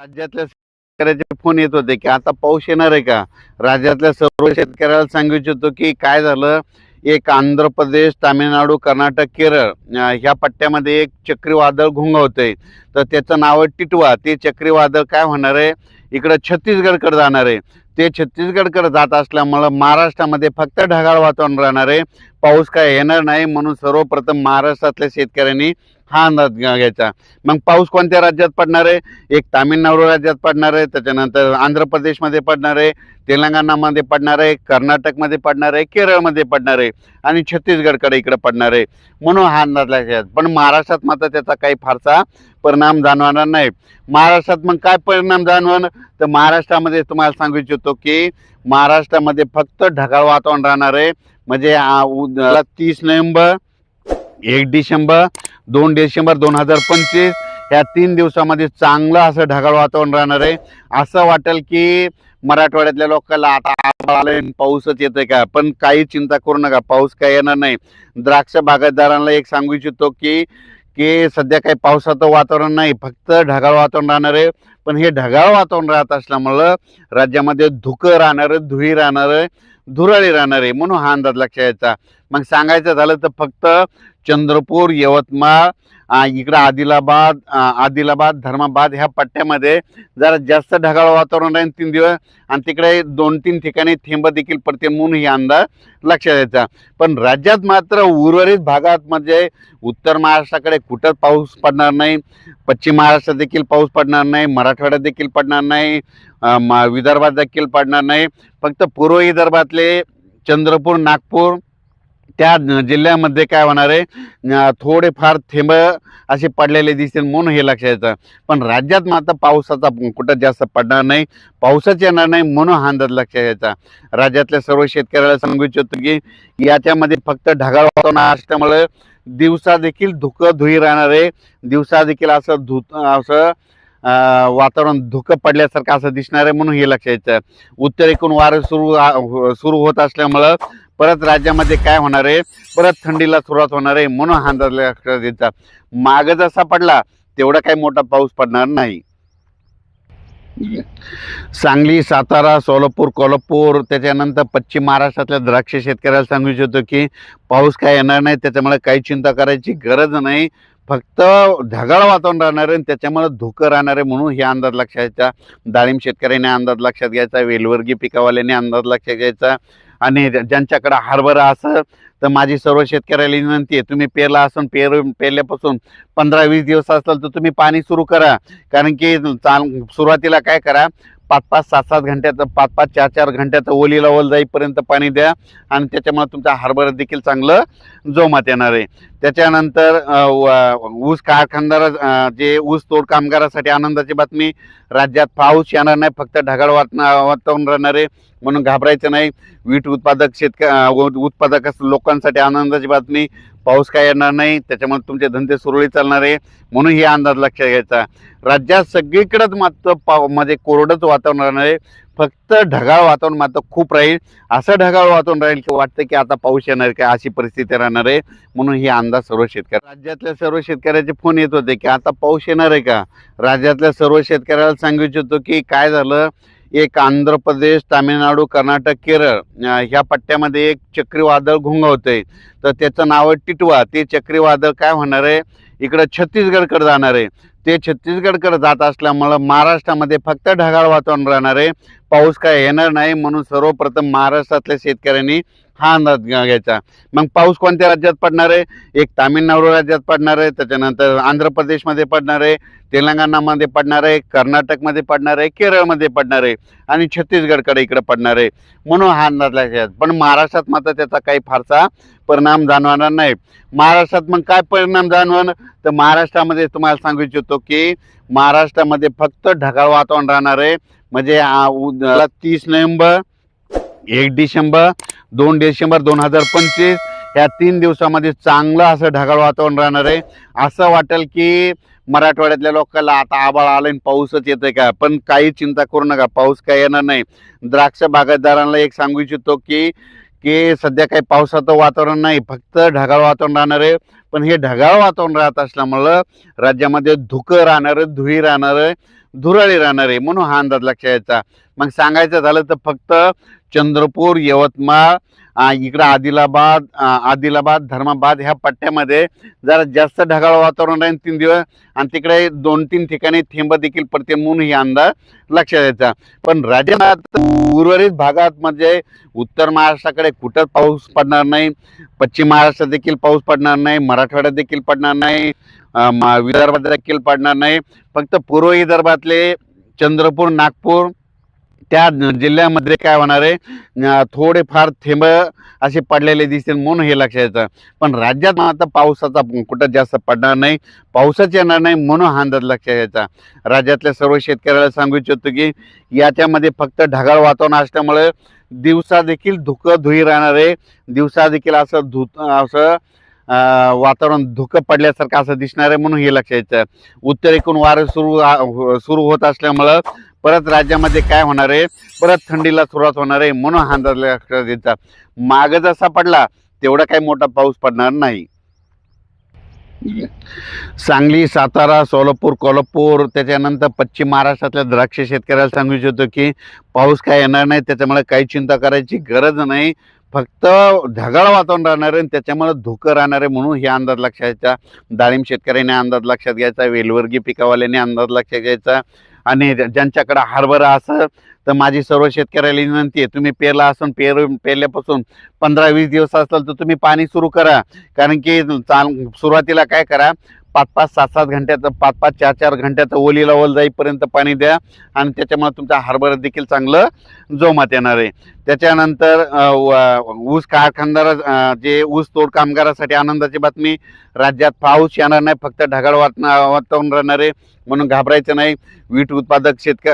राज्यातल्या शेतकऱ्याचे फोन येत होते की आता पाऊस येणार आहे का? राज्यातल्या सर्व शेतकऱ्याला सांगू इच्छितो की काय झालं? एक आंध्र प्रदेश तामिळनाडू कर्नाटक केरळ ह्या पट्ट्यामध्ये एक चक्रीवादळ घुंगवतंय तर त्याचं नाव आहे टिटवा. ते चक्रीवादळ काय होणार आहे? इकडं छत्तीसगडकडे जाणार आहे. ते छत्तीसगडकडे जात असल्यामुळं महाराष्ट्रामध्ये फक्त ढगाळ वातावरण राहणार आहे. पाऊस काय येणार नाही म्हणून सर्वप्रथम महाराष्ट्रातल्या शेतकऱ्यांनी हा अंदाज घ्या- घ्यायचा. मग पाऊस कोणत्या राज्यात पडणार आहे? एक तामिळनाडू राज्यात पडणार आहे त्याच्यानंतर आंध्र प्रदेशमध्ये पडणार आहे तेलंगणामध्ये पडणार आहे कर्नाटकमध्ये पडणार आहे केरळमध्ये पडणार आहे आणि छत्तीसगडकडे इकडे पडणार आहे. म्हणून हा अंदाज लक्षात पण महाराष्ट्रात मात्र त्याचा काही फारसा परिणाम जाणवणार नाही. महाराष्ट्रात मग काय परिणाम जाणवणार तर महाराष्ट्रामध्ये तुम्हाला सांगू इच्छितो की महाराष्ट्रामध्ये फक्त ढगाळ वातावरण राहणार आहे. म्हणजे तीस नोव्हेंबर एक डिसेंबर दोन डिसेंबर दोन हजार पंचवीस ह्या तीन दिवसामध्ये चांगलं असं ढगाळ वातावरण राहणार आहे. असं वाटेल की मराठवाड्यातल्या लोकांना आता आभाळ आलंय पाऊसच येतोय का? पण काही चिंता करू नका पाऊस काय येणार नाही. द्राक्ष बागायतदारांना एक सांगू इच्छितो की की सध्या काही पावसाचं वातावरण नाही फक्त ढगाळ वातावरण राहणार आहे. पण हे ढगाळ वातावरण राहत असल्यामुळं राज्यामध्ये धुकं राहणार धुळी राहणार आहे धुराळी राहणार आहे म्हणून हा अंदाज लक्षात यायचा. मग सांगायचं झालं तर फक्त चंद्रपूर यवतमाळ इकडं आदिलाबाद आदिलाबाद धर्माबाद ह्या पट्ट्यामध्ये जरा जास्त ढगाळ वातावरण राहील तीन दिवस. आणि तिकडे दोन तीन ठिकाणी थेंब देखील पडते म्हणून ही अंदाज लक्षात यायचा. पण राज्यात मात्र उर्वरित भागात म्हणजे उत्तर महाराष्ट्राकडे कुठंच पाऊस पडणार नाही. पश्चिम महाराष्ट्रात देखील पाऊस पडणार नाही. मराठवाड्यात देखील पडणार नाही. विदर्भात देखील पडणार नाही. फक्त पूर्व विदर्भातले चंद्रपूर नागपूर त्या जिल्ह्यामध्ये काय होणार आहे? थोडेफार थेंब असे पडलेले दिसतील म्हणून हे लक्षात येतं. पण राज्यात मात्र पावसाचा कुठं जास्त पडणार नाही पाऊसच येणार नाही म्हणून हा अंदाज लक्षात यायचा राज्यातल्या सर्व शेतकऱ्याला सांगू इच्छितो की याच्यामध्ये फक्त ढगाळ वातावरण असल्यामुळे दिवसा देखील धुकं धुई राहणार आहे. दिवसा देखील असं धु असं वातावरण धुकं पडल्यासारखं असं दिसणार आहे म्हणून हे लक्षात येतं. उत्तरेकडून वारं सुरू हो, सुरू होत असल्यामुळं परत राज्यामध्ये काय होणार आहे? परत थंडीला सुरुवात होणार आहे म्हणून हा अंदाज लक्षात द्यायचा माग जसा पडला तेवढा काही मोठा पाऊस पडणार नाही. सांगली सातारा सोलापूर कोल्हापूर त्याच्यानंतर पश्चिम महाराष्ट्रातल्या द्राक्ष शेतकऱ्याला सांगू इच्छितो की पाऊस काय येणार नाही त्याच्यामुळे काही चिंता करायची गरज नाही. फक्त ढगाळ वातावरण राहणार आहे आणि त्याच्यामुळे धुकं राहणार आहे म्हणून हे अंदाज लक्षात घ्यायचा डाळिंब शेतकऱ्याने अंदाज लक्षात घ्यायचा वेलवर्गी पिकावाल्याने अंदाज लक्षात घ्यायचा. आणि ज्यांच्याकडं हरभरा असं तर माझी सर्व शेतकऱ्याला विनंती आहे तुम्ही पेरला असून पेर पेरल्यापासून पंधरा वीस दिवस असेल तर तुम्ही पाणी सुरू करा. कारण की चाल सुरुवातीला काय करा पाच पाच सात सात घंट्याचं पाच पाच चार चार घंट्याचं ओलीला ओल जाईपर्यंत पाणी द्या आणि त्याच्यामुळे तुमचा हरभरा देखील चांगलं जोमात येणार आहे. त्याच्यानंतर व- ऊस कारखानदार जे ऊस तोड कामगारासाठी आनंदाची बातमी राज्यात पाऊस येणार नाही फक्त ढगाळ वाटणं वातावरण राहणार आहे म्हणून घाबरायचं नाही. वीट उत्पादक शेतक उत्पादक लोकांसाठी आनंदाची बातमी पाऊस काय येणार नाही त्याच्यामुळे तुमचे धंदे सुरळीत चालणार आहे. म्हणून हे अंदाज लक्षात घ्यायचा. राज्यात सगळीकडंच मात्र पाव म्हणजे कोरडंच वातावरण राहणार आहे. फक्त ढगाळ वातावरण मात्र खूप राहील. असं ढगाळ वातावरण राहील की वाटतं की आता पाऊस येणार का अशी परिस्थिती राहणार आहे. म्हणून ही अंदाज सर्व शेतकरी राज्यातल्या सर्व शेतकऱ्याचे फोन येत होते की आता पाऊस येणार आहे का? राज्यातल्या सर्व शेतकऱ्याला सांगू इच्छितो की काय झालं? एक आंध्र प्रदेश तामिळनाडू कर्नाटक केरळ ह्या पट्ट्यामध्ये एक चक्रीवादळ घुंगवतंय. तर त्याचं नाव आहे टिटवा. ते चक्रीवादळ काय होणार आहे? इकडं छत्तीसगडकडे जाणार आहे. ते छत्तीसगडकडे जात असल्यामुळं महाराष्ट्रामध्ये फक्त ढगाळ वातावरण राहणार आहे. पाऊस काय येणार नाही म्हणून सर्वप्रथम महाराष्ट्रातल्या शेतकऱ्यांनी हा अंदाज घ्यायचा. मग पाऊस कोणत्या राज्यात पडणार आहे? एक तामिळनाडू राज्यात पडणार आहे त्याच्यानंतर आंध्र प्रदेशमध्ये पडणार आहे तेलंगणामध्ये पडणार आहे कर्नाटकमध्ये पडणार आहे केरळमध्ये पडणार आहे आणि छत्तीसगडकडे इकडे पडणार आहे. म्हणून हा अंदाज लक्षात पण महाराष्ट्रात मात्र त्याचा काही फारसा परिणाम जाणवणार नाही. महाराष्ट्रात मग काय परिणाम जाणवण? तर महाराष्ट्रामध्ये तुम्हाला सांगू इच्छितो की महाराष्ट्रामध्ये फक्त ढगाळ वातावरण राहणार आहे. म्हणजे तीस नोव्हेंबर एक डिसेंबर दोन डिसेंबर दोन हजार पंचवीस ह्या तीन दिवसामध्ये चांगलं असं ढगाळ वातावरण राहणार आहे. असं वाटेल की मराठवाड्यातल्या लोकांना आता आभाळ आलं आणि पाऊसच येतोय का? पण काही चिंता करू नका पाऊस काय येणार नाही. द्राक्ष बागायतदारांना एक सांगू इच्छितो की की सध्या काही पावसाचं वातावरण नाही फक्त ढगाळ वातावरण राहणार आहे. पण हे ढगाळ वातावरण राहत असल्यामुळं राज्यामध्ये धुकं राहणार धुळी राहणार आहे धुराळी राहणार आहे म्हणून हा अंदाज लक्षात यायचा. मग सांगायचं झालं तर फक्त चंद्रपूर यवतमाळ इकडं आदिलाबाद आदिलाबाद धर्माबाद ह्या पट्ट्यामध्ये जरा जास्त ढगाळ वातावरण राहील तीन दिवस. आणि तिकडे दोन तीन ठिकाणी थेंब देखील पडते म्हणून ही अंदाज लक्षात यायचा पण राज्यात उर्वरित भागात म्हणजे उत्तर महाराष्ट्राकडे कुठंच पाऊस पडणार नाही पश्चिम महाराष्ट्रात देखील पाऊस पडणार नाही मराठवाड्यात देखील पडणार नाही विदर्भात देखील पडणार नाही. फक्त पूर्व विदर्भातले चंद्रपूर नागपूर त्या जिल्ह्यामध्ये काय होणार आहे? थोडेफार थेंब असे पडलेले दिसतील म्हणून हे लक्षात येतं. पण राज्यात आता पावसाचा कुठं जास्त पडणार नाही पावसाच येणार नाही म्हणून हा अंदाज लक्षात यायचा. राज्यातल्या सर्व शेतकऱ्याला सांगू इच्छितो की याच्यामध्ये फक्त ढगाळ वातावरण असल्यामुळे दिवसा देखील धुकं धुई राहणार आहे. दिवसा देखील असं धु असं वातावरण धुकं पडल्यासारखं असं दिसणार आहे म्हणून हे लक्षात यायचं. उत्तरेकडून वारं सुरू हो, सुरू होत असल्यामुळं परत राज्यामध्ये काय होणार आहे? परत थंडीला सुरुवात होणार आहे म्हणून हा अंदाज लक्षात यायचा माग जसा पडला तेवढा काही मोठा पाऊस पडणार नाही. सांगली सातारा सोलापूर कोल्हापूर त्याच्यानंतर पश्चिम महाराष्ट्रातल्या द्राक्ष शेतकऱ्याला सांगू इच्छितो की पाऊस काय येणार नाही त्याच्यामुळे काही चिंता करायची गरज नाही. फक्त ढगाळ वातावरण राहणार आहे आणि त्याच्यामुळे धुकं राहणार आहे म्हणून हे अंदाज लक्षात घ्यायचा डाळिंब शेतकऱ्याने अंदाज लक्षात घ्यायचा वेलवर्गी पिकावाल्याने अंदाज लक्षात घ्यायचा आणि ज्यांच्याकडं हरभरा असं तर माझी सर्व शेतकऱ्याला विनंती आहे तुम्ही पेरला असून पेर पेरल्यापासून पंधरा वीस दिवस असाल तर तुम्ही पाणी सुरू करा. कारण की चाल सुरुवातीला काय करा पाच पाच सात सात घंट्याचं पाच पाच चार चार घंट्याचं ओलीला ओल जाईपर्यंत पाणी द्या आणि त्याच्यामुळे तुमचा हरभरा देखील चांगलं जोमात येणार आहे. त्याच्यानंतर व- ऊस कारखानदार जे ऊस तोड कामगारासाठी आनंदाची बातमी राज्यात पाऊस येणार नाही फक्त ढगाळ वात वातावरण राहणार आहे म्हणून घाबरायचं नाही. वीट उत्पादक शेतक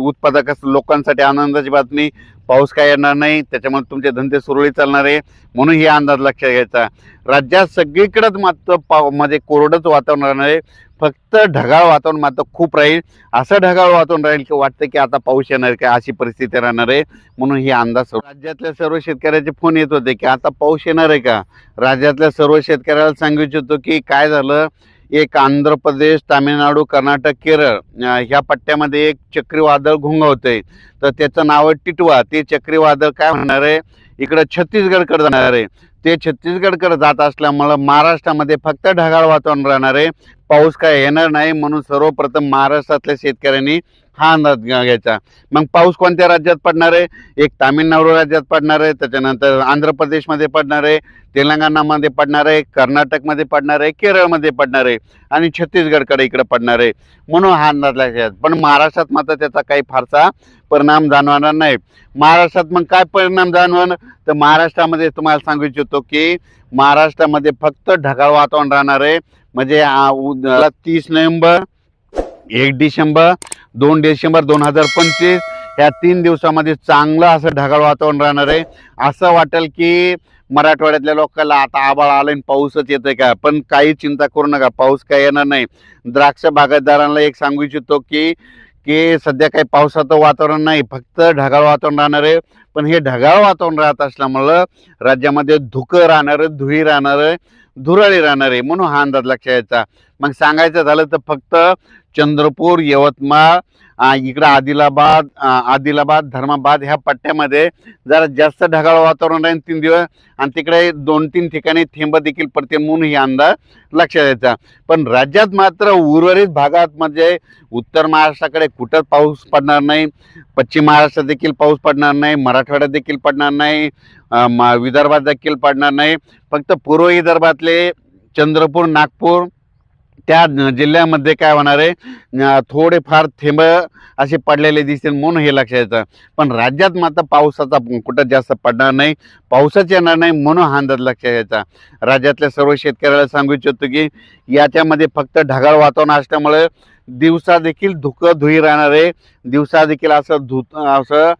उत्पादक लोकांसाठी आनंदाची बातमी पाऊस काय येणार नाही त्याच्यामुळे तुमचे धंदे सुरळीत चालणार आहे. म्हणून हे अंदाज लक्षात घ्यायचा. राज्यात सगळीकडंच मात्र पाव म्हणजे कोरडंच वातावरण राहणार आहे. फक्त ढगाळ वातावरण मात्र खूप राहील. असं ढगाळ वातावरण राहील की वाटतं की आता पाऊस येणार का अशी परिस्थिती राहणार आहे. म्हणून ही अंदाज राज्यातल्या सर्व शेतकऱ्याचे फोन येत होते की आता पाऊस येणार आहे का? राज्यातल्या सर्व शेतकऱ्याला सांगू इच्छितो की काय झालं? एक आंध्र प्रदेश तामिळनाडू कर्नाटक केरळ ह्या पट्ट्यामध्ये एक चक्रीवादळ घोंगावतंय. तर त्याचं नाव आहे टिटवा. ते चक्रीवादळ काय होणार आहे? इकडं छत्तीसगडकडे जाणार आहे. ते छत्तीसगडकडे जात असल्यामुळं महाराष्ट्रामध्ये फक्त ढगाळ वातावरण राहणार आहे. पाऊस काय येणार नाही म्हणून सर्वप्रथम महाराष्ट्रातल्या शेतकऱ्यांनी हा अंदाज घ्यायचा. मग पाऊस कोणत्या राज्यात पडणार आहे? एक तामिळनाडू राज्यात पडणार आहे त्याच्यानंतर आंध्र प्रदेशमध्ये पडणार आहे तेलंगणामध्ये पडणार आहे कर्नाटकमध्ये पडणार आहे केरळमध्ये पडणार आहे आणि छत्तीसगडकडे इकडे पडणार आहे. म्हणून हा अंदाज लागायचा पण महाराष्ट्रात मात्र त्याचा काही फारसा परिणाम जाणवणार नाही. महाराष्ट्रात मग काय परिणाम जाणवणार तर महाराष्ट्रामध्ये तुम्हाला सांगू इच्छितो की महाराष्ट्रामध्ये फक्त ढगाळ वातावरण राहणार आहे. म्हणजे तीस नोव्हेंबर एक डिसेंबर दोन डिसेंबर दोन हजार पंचवीस ह्या तीन दिवसामध्ये चांगलं असं ढगाळ वातावरण राहणार आहे. असं वाटेल की मराठवाड्यातल्या लोकांना आता आबाळ आलं आणि पाऊसच येतोय का? पण काही चिंता करू नका पाऊस काय येणार नाही. द्राक्ष बागायतदारांना एक सांगू इच्छितो की की सध्या काही पावसाचं वातावरण नाही फक्त ढगाळ वातावरण राहणार आहे. पण हे ढगाळ वातावरण राहत असल्यामुळं राज्यामध्ये धुकं राहणार आहे धुळी राहणार आहे धुराळी राहणार आहे म्हणून हा अंदाज लक्षात यायचा. मग सांगायचं झालं तर फक्त चंद्रपूर यवतमाळ इकडं आदिलाबाद आदिलाबाद धर्माबाद ह्या पट्ट्यामध्ये जरा जास्त ढगाळ वातावरण राहील तीन दिवस. आणि तिकडे दोन तीन ठिकाणी थेंब देखील पडते म्हणून ही अंदाज लक्षात यायचा. पण राज्यात मात्र उर्वरित भागात म्हणजे उत्तर महाराष्ट्राकडे कुठंच पाऊस पडणार नाही. पश्चिम महाराष्ट्रात देखील पाऊस पडणार नाही. मराठवाड्यात देखील पडणार नाही. विदर्भात देखील पडणार नाही. फक्त पूर्व विदर्भातले चंद्रपूर नागपूर त्या जिल्ह्यामध्ये काय होणार आहे? थोडेफार थेंब असे पडलेले दिसतील म्हणून हे लक्षात येतं. पण राज्यात मात्र पावसाचा कुठं जास्त पडणार नाही पावसाच येणार नाही म्हणून हा अंदाज लक्षात यायचा. राज्यातल्या सर्व शेतकऱ्याला सांगू इच्छितो की याच्यामध्ये फक्त ढगाळ वातावरण असल्यामुळे दिवसा देखील धुकं धुई राहणार आहे. दिवसा देखील असं धु असं